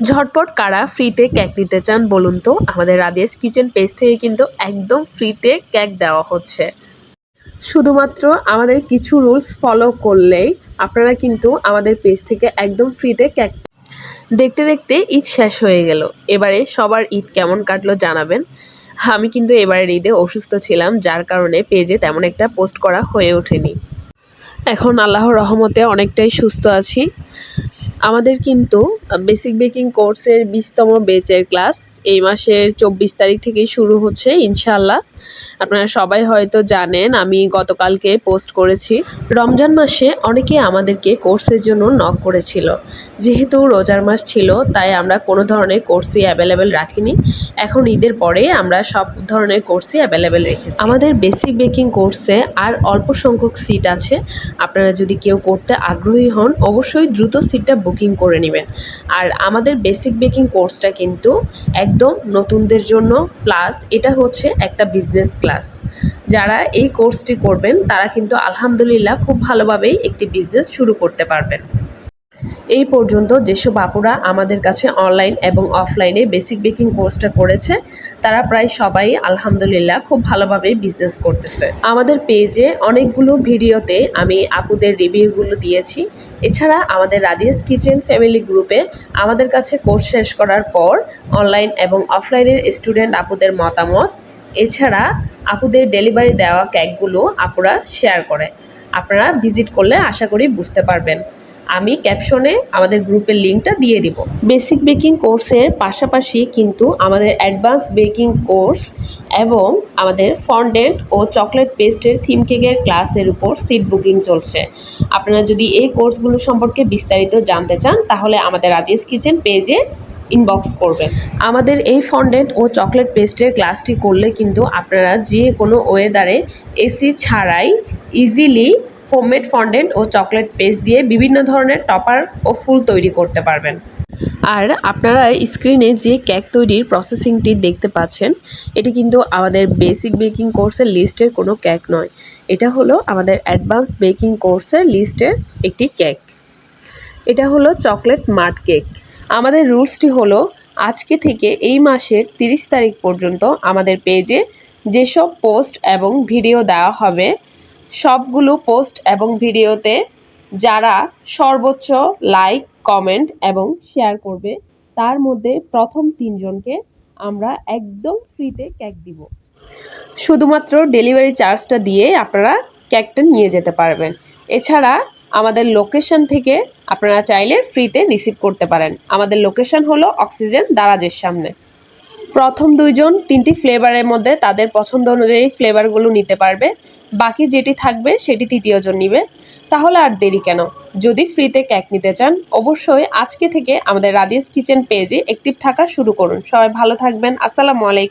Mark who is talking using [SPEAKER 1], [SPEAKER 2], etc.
[SPEAKER 1] ঝটপট কারা ফ্রিতে কেক নিতে চান বলুন তো? আমাদের রাধেস কিচেন পেজ থেকে কিন্তু একদম ফ্রিতে কেক দেওয়া হচ্ছে। শুধুমাত্র আমাদের কিছু রুলস ফলো করলেই আপনারা কিন্তু আমাদের পেজ থেকে একদম ফ্রিতে কেক দেখতে দেখতে ঈদ শেষ হয়ে গেল। এবারে সবার ঈদ কেমন কাটলো জানাবেন। আমি কিন্তু এবারের ঈদে অসুস্থ ছিলাম, যার কারণে পেজে তেমন একটা পোস্ট করা হয়ে ওঠেনি। এখন আল্লাহর রহমতে অনেকটাই সুস্থ আছি। আমাদের কিন্তু বেসিক বেকিং কোর্সের বিশতম বেচের ক্লাস এই মাসের চব্বিশ তারিখ থেকেই শুরু হচ্ছে ইনশাল্লাহ আপনারা সবাই হয়তো জানেন, আমি গতকালকে পোস্ট করেছি, রমজান মাসে অনেকে আমাদেরকে কোর্সের জন্য নক করেছিল। যেহেতু রোজার মাস ছিল, তাই আমরা কোনো ধরনের কোর্সই অ্যাভেলেবেল রাখিনি। এখন ঈদের পরে আমরা সব ধরনের কোর্সই অ্যাভেলেবেল রেখেছি। আমাদের বেসিক বেকিং কোর্সে আর অল্প সংখ্যক সিট আছে। আপনারা যদি কেউ করতে আগ্রহী হন, অবশ্যই দ্রুত সিটটা বুকিং করে নেবেন। আর আমাদের বেসিক বেকিং কোর্সটা কিন্তু একদম নতুনদের জন্য প্লাস এটা হচ্ছে একটা বিজনেস ক্লাস যারা এই কোর্সটি করবেন, তারা কিন্তু আলহামদুলিল্লাহ খুব ভালোভাবেই একটি বিজনেস শুরু করতে পারবেন। এই পর্যন্ত যেসব আপুরা আমাদের কাছে অনলাইন এবং অফলাইনে বেসিক বেকিং কোর্সটা করেছে, তারা প্রায় সবাই আলহামদুলিল্লাহ খুব ভালোভাবে বিজনেস করতেছে। আমাদের পেজে অনেকগুলো ভিডিওতে আমি আপুদের রিভিউগুলো দিয়েছি। এছাড়া আমাদের রাদিয়াস কিচেন ফ্যামিলি গ্রুপে আমাদের কাছে কোর্স শেষ করার পর অনলাইন এবং অফলাইনের স্টুডেন্ট আপুদের মতামত এছাড়া আপুদের ডেলিভারি দেওয়া কেকগুলো আপুরা শেয়ার করে। আপনারা ভিজিট করলে আশা করি বুঝতে পারবেন। আমি ক্যাপশনে আমাদের গ্রুপের লিঙ্কটা দিয়ে দিব। বেসিক বেকিং কোর্সের পাশাপাশি কিন্তু আমাদের অ্যাডভান্স বেকিং কোর্স এবং আমাদের ফন্ডেন্ট ও চকলেট পেস্টের থিম কেকের ক্লাসের উপর সিট বুকিং চলছে। আপনারা যদি এই কোর্সগুলো সম্পর্কে বিস্তারিত জানতে চান, তাহলে আমাদের রাজেশ কিচেন পেজে ইনবক্স করবে। আমাদের এই ফন্ডেন্ট ও চকলেট পেস্টের ক্লাসটি করলে কিন্তু আপনারা যে কোনো ওয়েদারে এসি ছাড়াই ইজিলি হোমমেড ফন্ডেন্ট ও চকলেট পেস্ট দিয়ে বিভিন্ন ধরনের টপার ও ফুল তৈরি করতে পারবেন। আর আপনারা স্ক্রিনে যে কেক তৈরির প্রসেসিংটি দেখতে পাচ্ছেন, এটি কিন্তু আমাদের বেসিক বেকিং কোর্সের লিস্টের কোনো কেক নয়। এটা হলো আমাদের অ্যাডভান্স বেকিং কোর্সের লিস্টের একটি কেক এটা হলো চকলেট মাড কেক আমাদের রুলসটি হলো, আজকে থেকে এই মাসের তিরিশ তারিখ পর্যন্ত আমাদের পেজে যেসব পোস্ট এবং ভিডিও দেওয়া হবে, সবগুলো পোস্ট এবং ভিডিওতে যারা সর্বোচ্চ লাইক, কমেন্ট এবং শেয়ার করবে, তার মধ্যে প্রথম তিনজনকে আমরা একদম ফ্রিতে কেক দিব। শুধুমাত্র ডেলিভারি চার্জটা দিয়ে আপনারা কেকটা নিয়ে যেতে পারবেন। এছাড়া আমাদের লোকেশন থেকে আপনারা চাইলে ফ্রিতে রিসিভ করতে পারেন। আমাদের লোকেশন হলো অক্সিজেন দারাজের সামনে। প্রথম দুইজন তিনটি ফ্লেভারের মধ্যে তাদের পছন্দ অনুযায়ী ফ্লেভারগুলো নিতে পারবে। বাকি যেটি থাকবে সেটি তৃতীয়জন নিবে। তাহলে আর দেরি কেন? যদি ফ্রিতে কেক নিতে চান, অবশ্যই আজকে থেকে আমাদের রাদিয়াস কিচেন পেজে অ্যাক্টিভ থাকা শুরু করুন। সবাই ভালো থাকবেন। আসসালামু আলাইকুম।